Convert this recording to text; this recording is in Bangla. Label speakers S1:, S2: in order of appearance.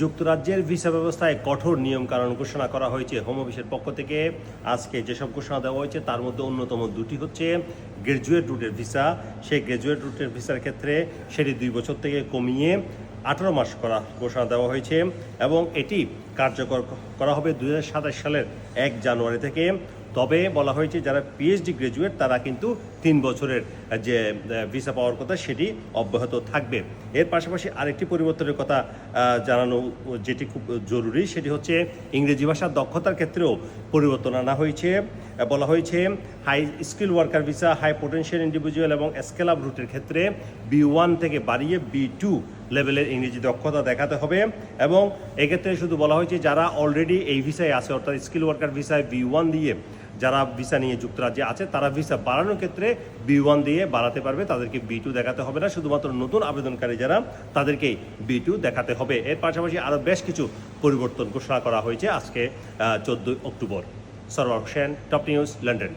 S1: যুক্তরাজ্যের ভিসা ব্যবস্থায় কঠোর নিয়মকানুন ঘোষণা করা হয়েছে। হোম অফিসের পক্ষ থেকে আজকে যেসব ঘোষণা দেওয়া হয়েছে, তার মধ্যে অন্যতম দুটি হচ্ছে গ্র্যাজুয়েট রুটের ভিসা। সেই গ্র্যাজুয়েট রুটের ভিসার ক্ষেত্রে সেটি দুই বছর থেকে কমিয়ে আঠারো মাস করা ঘোষণা দেওয়া হয়েছে এবং এটি কার্যকর করা হবে দু হাজার সাতাশ সালের এক জানুয়ারি থেকে। তবে বলা হয়েছে যারা পিএইচডি গ্রাজুয়েট তারা কিন্তু তিন বছরের যে ভিসা পাওয়ার কথা সেটি অব্যাহত থাকবে। এর পাশাপাশি আরেকটি পরিবর্তনের কথা জানানো যেটি খুব জরুরি, সেটি হচ্ছে ইংরেজি ভাষার দক্ষতার ক্ষেত্রেও পরিবর্তন আনা হয়েছে। বলা হয়েছে high skill worker visa high potential individual এবং স্কেল আপ রুটের ক্ষেত্রে বি ওয়ান থেকে বাড়িয়ে বি টু লেভেলের ইংরেজি দক্ষতা দেখাতে হবে। এবং এক্ষেত্রে শুধু বলা হয়েছে যারা অলরেডি এই ভিসায় আছে, অর্থাৎ স্কিল ওয়ার্কার ভিসায় বি ওয়ান দিয়ে যারা ভিসা নিয়ে যুক্তরাজ্যে আছে, তারা ভিসা বাড়ানোর ক্ষেত্রে বি ওয়ান দিয়ে বাড়াতে পারবে। তাদেরকে বি টু দেখাতে হবে না, শুধুমাত্র নতুন আবেদনকারী যারা, তাদেরকে বি টু দেখাতে হবে। এর পাশাপাশি আরও বেশ কিছু পরিবর্তন ঘোষণা করা হয়েছে আজকে চোদ্দোই October. Sarwar Hossain, top news, London.